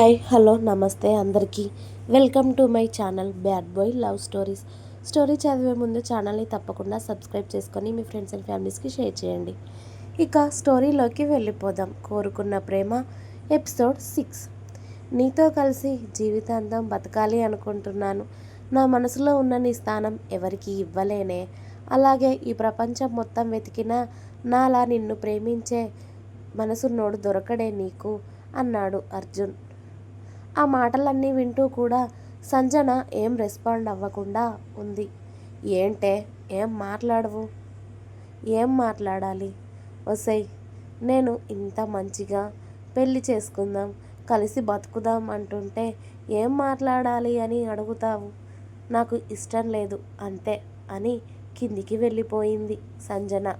Hi hello నమస్తే అందరికీ. Welcome to my channel bad boy love stories. Story చదివే ముందు ఛానల్ని తప్పకుండా సబ్స్క్రైబ్ చేసుకొని మీ ఫ్రెండ్స్ అండ్ ఫ్యామిలీస్కి షేర్ చేయండి. ఇక స్టోరీలోకి వెళ్ళిపోదాం. కోరుకున్న ప్రేమ ఎపిసోడ్ సిక్స్. నీతో కలిసి జీవితాంతం బతకాలి అనుకుంటున్నాను. నా మనసులో ఉన్న నీ స్థానం ఎవరికి ఇవ్వలేనే. అలాగే ఈ ప్రపంచం మొత్తం వెతికినా నాలా నిన్ను ప్రేమించే మనసున్నోడు దొరకడే నీకు అన్నాడు అర్జున్. ఆ మాటలన్నీ వింటూ కూడా సంజన ఏం రెస్పాండ్ అవ్వకుండా ఉంది. ఏంటే? ఏం మాట్లాడవు? ఏం మాట్లాడాలి? వసై నేను ఇంత మంచిగా పెళ్ళి చేసుకుందాం కలిసి బతుకుదాం అంటుంటే ఏం మాట్లాడాలి అని అడుగుతావు? నాకు ఇష్టం లేదు అంతే అని కిందికి వెళ్ళిపోయింది సంజన.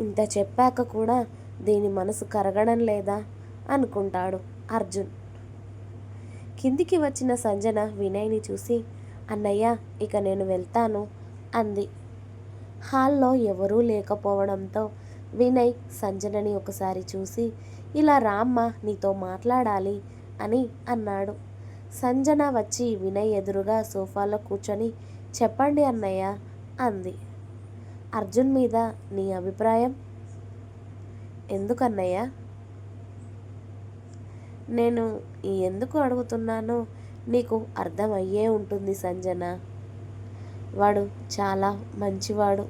ఇంత చెప్పాక కూడా దీని మనసు కరగడం లేదా? అనుకుంటాడు. అర్జున్. కిందికి వచ్చిన సంజన వినయ్ని చూసి అన్నయ్య ఇక నేను వెళ్తాను అంది. హాల్లో ఎవరూ లేకపోవడంతో వినయ్ సంజనని ఒకసారి చూసి ఇలా రామ్మ నీతో మాట్లాడాలి అని అన్నాడు. సంజన వచ్చి వినయ్ ఎదురుగా సోఫాలో కూర్చొని చెప్పండి అన్నయ్య అంది. అర్జున్ మీద నీ అభిప్రాయం? ఎందుకన్నయ్య? నేను ఎందుకు అడుగుతున్నానో నీకు అర్థమయ్యే ఉంటుంది సంజన. వాడు చాలా మంచివాడు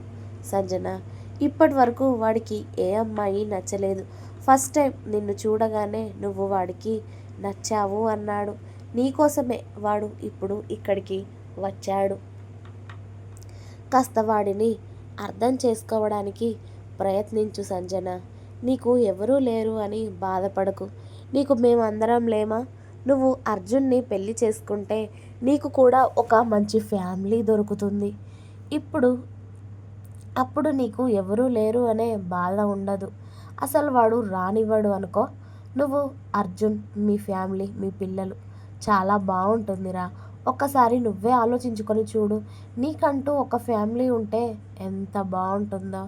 సంజన. ఇప్పటి వరకు వాడికి ఏ అమ్మాయి నచ్చలేదు. ఫస్ట్ టైం నిన్ను చూడగానే నువ్వు వాడికి నచ్చావు అన్నాడు. నీకోసమే వాడు ఇప్పుడు ఇక్కడికి వచ్చాడు. కాస్త వాడిని అర్థం చేసుకోవడానికి ప్రయత్నించు సంజన. నీకు ఎవరూ లేరు అని బాధపడకు. నీకు మేమందరం లేమా? నువ్వు అర్జున్ని పెళ్ళి చేసుకుంటే నీకు కూడా ఒక మంచి ఫ్యామిలీ దొరుకుతుంది. ఇప్పుడు అప్పుడు నీకు ఎవరూ లేరు అనే బాధ ఉండదు. అసలు వాడు రానివ్వడు అనుకో. నువ్వు అర్జున్ మీ ఫ్యామిలీ మీ పిల్లలు చాలా బాగుంటుందిరా. ఒక్కసారి నువ్వే ఆలోచించుకొని చూడు. నీకంటూ ఒక ఫ్యామిలీ ఉంటే ఎంత బాగుంటుందో.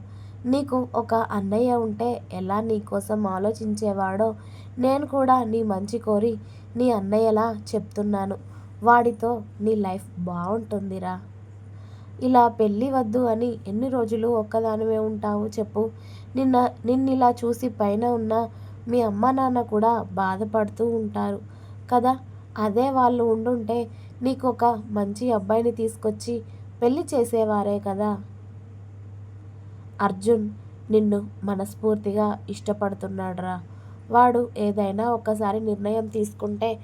నీకు ఒక అన్నయ్య ఉంటే ఎలా నీకోసం ఆలోచించేవాడో నేను కూడా నీ మంచి కోరి నీ అన్నయ్యలా చెప్తున్నాను. వాడితో నీ లైఫ్ బాగుంటుందిరా. ఇలా పెళ్ళి వద్దు అని ఎన్ని రోజులు ఒక్కదానివే ఉంటావు చెప్పు. నిన్న నిన్నిలా చూసి పైన ఉన్న మీ అమ్మ నాన్న కూడా బాధపడుతూ ఉంటారు కదా. అదే వాళ్ళు ఉండుంటే నీకు ఒక మంచి అబ్బాయిని తీసుకొచ్చి పెళ్ళి చేసేవారే కదా. అర్జున్ నిన్ను మనస్ఫూర్తిగా ఇష్టపడుతున్నాడురా. వాడు ఏదైనా ఒకసారి నిర్ణయం తీసుకుంటే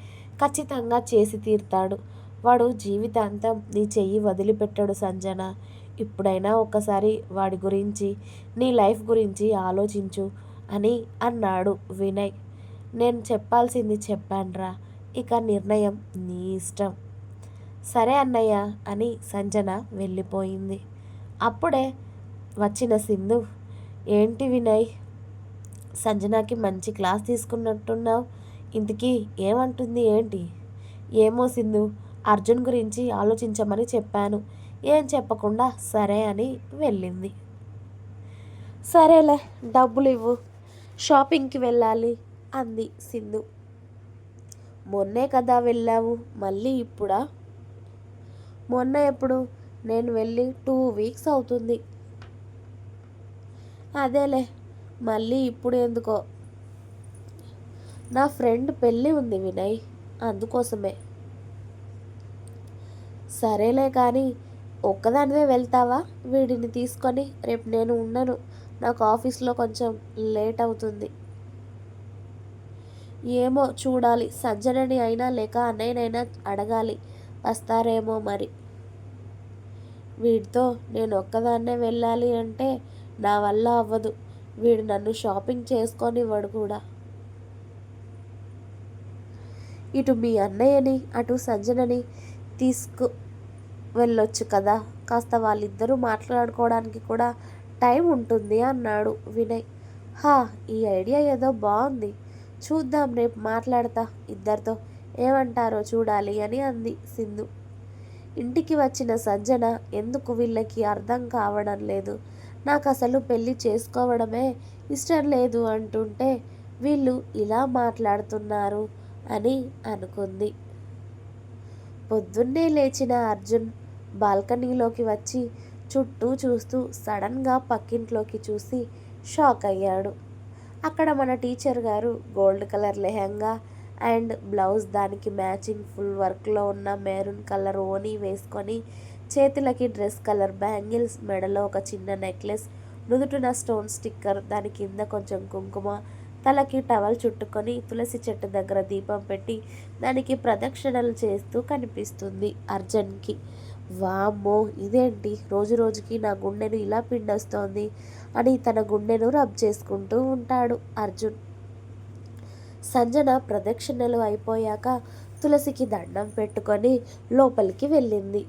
ఖచ్చితంగా చేసి తీరుతాడు. వాడు జీవితాంతం నీ చెయ్యి వదిలిపెట్టాడు సంజన. ఇప్పుడైనా ఒకసారి వాడి గురించి నీ లైఫ్ గురించి ఆలోచించు అని అన్నాడు వినయ్. నేను చెప్పాల్సింది చెప్పానురా ఇక నిర్ణయం నీ ఇష్టం. సరే అన్నయ్య అని సంజన వెళ్ళిపోయింది. అప్పుడే వచ్చిన సింధు ఏంటి వినయ్? సంజనాకి మంచి క్లాస్ తీసుకున్నట్టున్నావు. ఇంతకీ ఏమంటుంది ఏంటి? ఏమో సింధు అర్జున్ గురించి ఆలోచించమని చెప్పాను. ఏం చెప్పకుండా సరే అని వెళ్ళింది. సరేలే డబ్బులు ఇవ్వు షాపింగ్కి వెళ్ళాలి అంది సింధు. మొన్నే కదా వెళ్ళావు మళ్ళీ ఇప్పుడా? మొన్న ఎప్పుడు? నేను వెళ్ళి టూ వీక్స్ అవుతుంది. అదేలే మళ్ళీ ఇప్పుడు ఎందుకో. నా ఫ్రెండ్ పెళ్ళి ఉంది వినయ్ అందుకోసమే. సరేలే కానీ ఒక్కదానివే వెళ్తావా? వీడిని తీసుకొని రేపు నేను ఉండను. నాకు ఆఫీస్లో కొంచెం లేట్ అవుతుంది. ఏమో చూడాలి సజ్జనని అయినా లేక అన్నయ్యనైనా అడగాలి. వస్తారేమో మరి. వీడితో నేను ఒక్కదాన్నే వెళ్ళాలి అంటే నా వల్ల అవ్వదు. వీడు నన్ను షాపింగ్ చేసుకొనివ్వడు కూడా. ఇటు మీ అన్నయ్యని అటు సంజనని తీసుకు వెళ్ళొచ్చు కదా. కాస్త వాళ్ళిద్దరూ మాట్లాడుకోవడానికి కూడా టైం ఉంటుంది అన్నాడు వినయ్. హా ఈ ఐడియా ఏదో బాగుంది. చూద్దాం రేపు మాట్లాడతా. ఇద్దరితో ఏమంటారో చూడాలి అని అంది సింధు. ఇంటికి వచ్చిన సంజన ఎందుకు వీళ్ళకి అర్థం కావడం లేదు. నాకు అసలు పెళ్ళి చేసుకోవడమే ఇష్టం లేదు అంటుంటే వీళ్ళు ఇలా మాట్లాడుతున్నారు అని అనుకుంది. పొద్దున్నే లేచిన అర్జున్ బాల్కనీలోకి వచ్చి చుట్టూ చూస్తూ సడన్గా పక్కింట్లోకి చూసి షాక్ అయ్యాడు. అక్కడ మన టీచర్ గారు gold colour lehenga and blouse దానికి మ్యాచింగ్ ఫుల్ వర్క్లో ఉన్న మెరూన్ కలర్ ఓనీ వేసుకొని చేతులకి డ్రెస్ కలర్ బ్యాంగిల్స్ మెడలో ఒక చిన్న నెక్లెస్ నుదుటిన స్టోన్ స్టిక్కర్ దాని కింద కొంచెం కుంకుమ తలకి టవల్ చుట్టుకొని తులసి చెట్టు దగ్గర దీపం పెట్టి దానికి ప్రదక్షిణలు చేస్తూ కనిపిస్తుంది అర్జున్కి. వామ్మో! ఇదేంటి? రోజు రోజుకి నా గుండెను ఇలా పిండొస్తోంది అని తన గుండెను రబ్ చేసుకుంటూ ఉంటాడు అర్జున్. సంజన ప్రదక్షిణలు అయిపోయాక తులసికి దండం పెట్టుకొని లోపలికి వెళ్ళింది.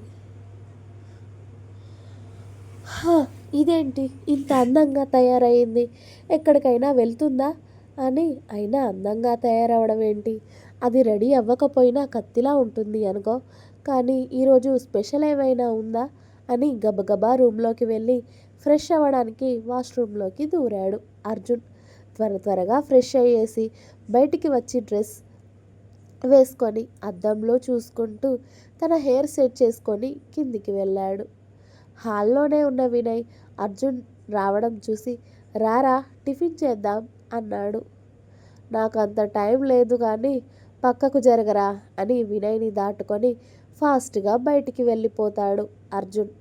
"హా, ఇదేంటి? ఇంత అందంగా తయారయ్యింది ఎక్కడికైనా వెళ్తుందా? అని అయినా అందంగా తయారవడం ఏంటి? అది రెడీ అవ్వకపోయినా కత్తిలా ఉంటుంది అనుకో. కానీ ఈరోజు స్పెషల్ ఏమైనా ఉందా? అని గబగబా రూమ్లోకి వెళ్ళి ఫ్రెష్ అవ్వడానికి వాష్రూమ్లోకి దూరాడు అర్జున్. త్వర త్వరగా ఫ్రెష్ అయ్యేసి బయటికి వచ్చి డ్రెస్ వేసుకొని అద్దంలో చూసుకుంటూ తన హెయిర్ సెట్ చేసుకొని కిందికి వెళ్ళాడు. హాల్లోనే ఉన్న వినయ్ అర్జున్ రావడం చూసి రారా టిఫిన్ చేద్దాం అన్నాడు. నాకు అంత టైం లేదు కానీ పక్కకు జరగరా అని వినయ్ని దాటుకొని ఫాస్ట్గా బయటికి వెళ్ళిపోతాడు అర్జున్.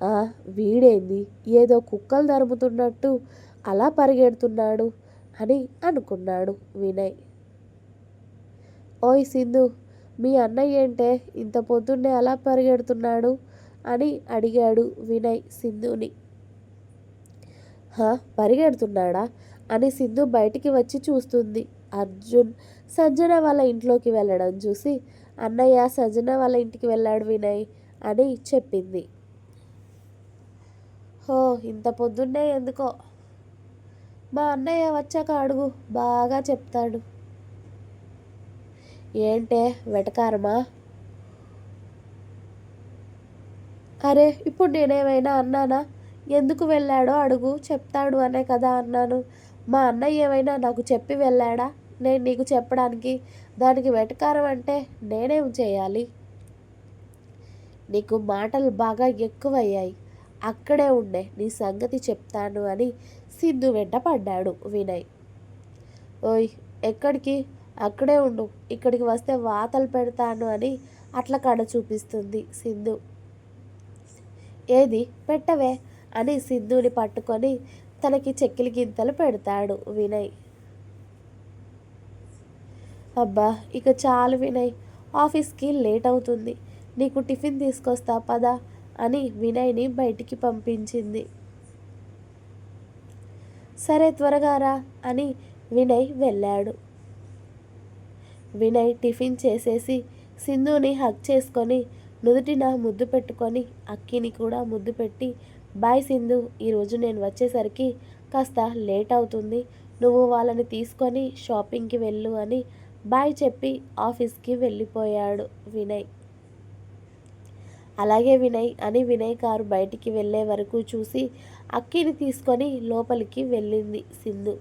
"ఆ, వీడేంది? ఏదో కుక్కలు తరుముతున్నట్టు అలా పరిగెడుతున్నాడు అని అనుకున్నాడు వినయ్. ఓయ్ సింధు మీ అన్నయ్య ఏంటే ఇంత పొద్దున్నే అలా పరిగెడుతున్నాడు అని అడిగాడు వినయ్ సింధుని. హా పరిగెడుతున్నాడా? అని సింధు బయటికి వచ్చి చూస్తుంది. అర్జున్ సజ్జన వాళ్ళ ఇంట్లోకి వెళ్ళడం చూసి అన్నయ్య సజ్జన వాళ్ళ ఇంటికి వెళ్ళాడు వినయ్ అని చెప్పింది. హో ఇంత పొద్దున్నే ఎందుకో? మా అన్నయ్య వచ్చాక అడుగు. బాగా చెప్తాడు. ఏంటే వెటకారమా? అరే ఇప్పుడు నేనేమైనా అన్నానా? ఎందుకు వెళ్ళాడో అడుగు. చెప్తాడు అనే కదా అన్నాను. మా అన్నయ్య ఏమైనా నాకు చెప్పి వెళ్ళాడా? నేను నీకు చెప్పడానికి. దానికి వెటకారం అంటే నేనేం చేయాలి? నీకు మాటలు బాగా ఎక్కువయ్యాయి. అక్కడే ఉండే నీ సంగతి చెప్తాను అని సింధు వెంట పడ్డాడు వినయ్. ఓయ్ ఎక్కడికి? అక్కడే ఉండు ఇక్కడికి వస్తే వాతలు పెడతాను అని అట్లా కడ చూపిస్తుంది సింధు ఏది? పెట్టవే అని సింధుని పట్టుకొని తనకి చెక్కిలి గింతలు పెడతాడు వినయ్. అబ్బా ఇక చాలు వినయ్ ఆఫీస్కి లేట్ అవుతుంది. నీకు టిఫిన్ తీసుకొస్తా పదా. అని వినయ్ని బయటికి పంపించింది. సరే త్వరగా రా అని వినయ్ వెళ్ళాడు. వినయ్ టిఫిన్ చేసేసి సింధుని హక్ చేసుకొని నుదుటిన ముద్దు పెట్టుకొని అక్కిని కూడా ముద్దు పెట్టి బాయ్ సింధు ఈరోజు నేను వచ్చేసరికి కాస్త లేట్ అవుతుంది నువ్వు వాళ్ళని తీసుకొని షాపింగ్కి వెళ్ళు అని బాయ్ చెప్పి ఆఫీస్కి వెళ్ళిపోయాడు వినయ్. అలాగే వినయ్ అని వినయ్ కారు బయటికి వెళ్ళే వరకు చూసి అక్కిని తీసుకొని లోపలికి వెళ్ళింది సింధు.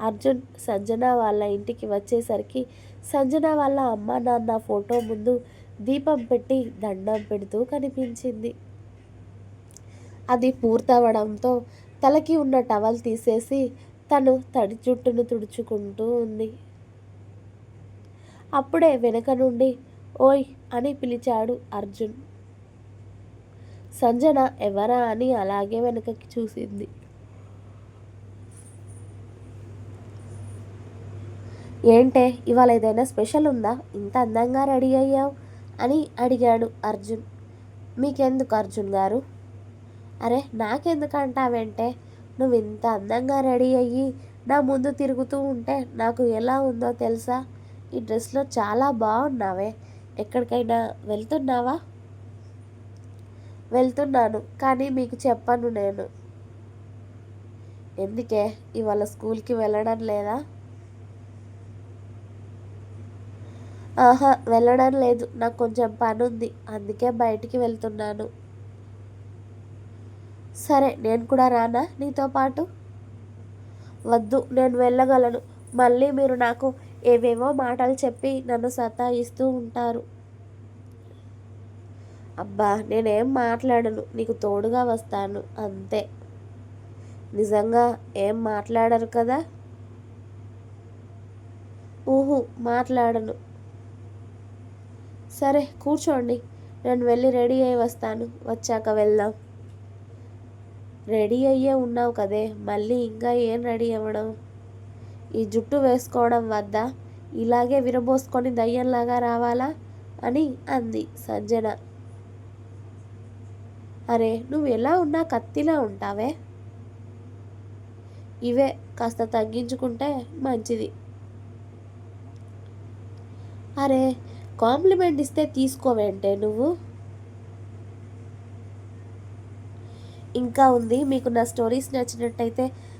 అర్జున్ సంజన వాళ్ళ ఇంటికి వచ్చేసరికి సంజన వాళ్ళ అమ్మ నాన్న ఫోటో ముందు దీపం పెట్టి దండం పెడుతూ కనిపించింది. అది పూర్తవడంతో తలకి ఉన్న టవల్ తీసేసి తను తడి జుట్టును తుడుచుకుంటూ ఉంది. అప్పుడే వెనక నుండి ఓయ్ అని పిలిచాడు అర్జున్. సంజన ఎవరా అని అలాగే వెనకకి చూసింది. ఏంటే ఇవాళ ఏదైనా స్పెషల్ ఉందా? ఇంత అందంగా రెడీ అయ్యావు? అని అడిగాడు అర్జున్. మీకెందుకు అర్జున్ గారు? అరే నాకెందుకు అంటావంటే నువ్వు ఇంత అందంగా రెడీ అయ్యి నా ముందు తిరుగుతూ ఉంటే నాకు ఎలా ఉందో తెలుసా? ఈ డ్రెస్లో చాలా బాగున్నావే. ఎక్కడికైనా వెళ్తున్నావా? వెళ్తున్నాను కానీ మీకు చెప్పను నేను. ఎందుకే? ఇవాళ స్కూల్కి వెళ్ళడం లేదా? ఆహా వెళ్ళడం లేదు. నాకు కొంచెం పని ఉంది అందుకే బయటికి వెళ్తున్నాను. సరే నేను కూడా రానా నీతో పాటు? వద్దు నేను వెళ్ళగలను. మళ్ళీ మీరు నాకు ఏవేవో మాటలు చెప్పి నన్ను సతాయిస్తూ ఉంటారు. అబ్బా నేనేం మాట్లాడను. నీకు తోడుగా వస్తాను. అంతే. నిజంగా ఏం మాట్లాడరు కదా? ఊహు మాట్లాడను. సరే కూర్చోండి. నేను వెళ్ళి రెడీ అయి వస్తాను. వచ్చాక వెళ్దాం. రెడీ అయ్యే ఉన్నావు కదే. మళ్ళీ ఇంకా ఏం రెడీ అవ్వడం? ఈ జుట్టు వేసుకోవడం వద్ద ఇలాగే విరబోసుకొని దయ్యంలాగా రావాలా? అని అంది సంజన. అరే నువ్వు ఎలా ఉన్నా కత్తిలా ఉంటావే? ఇవే కాస్త తగ్గించుకుంటే మంచిది. అరే కాంప్లిమెంట్ ఇస్తే తీసుకోవేంటే నువ్వు? ఇంకా ఉంది మీకు నా స్టోరీస్ నచ్చినట్టయితే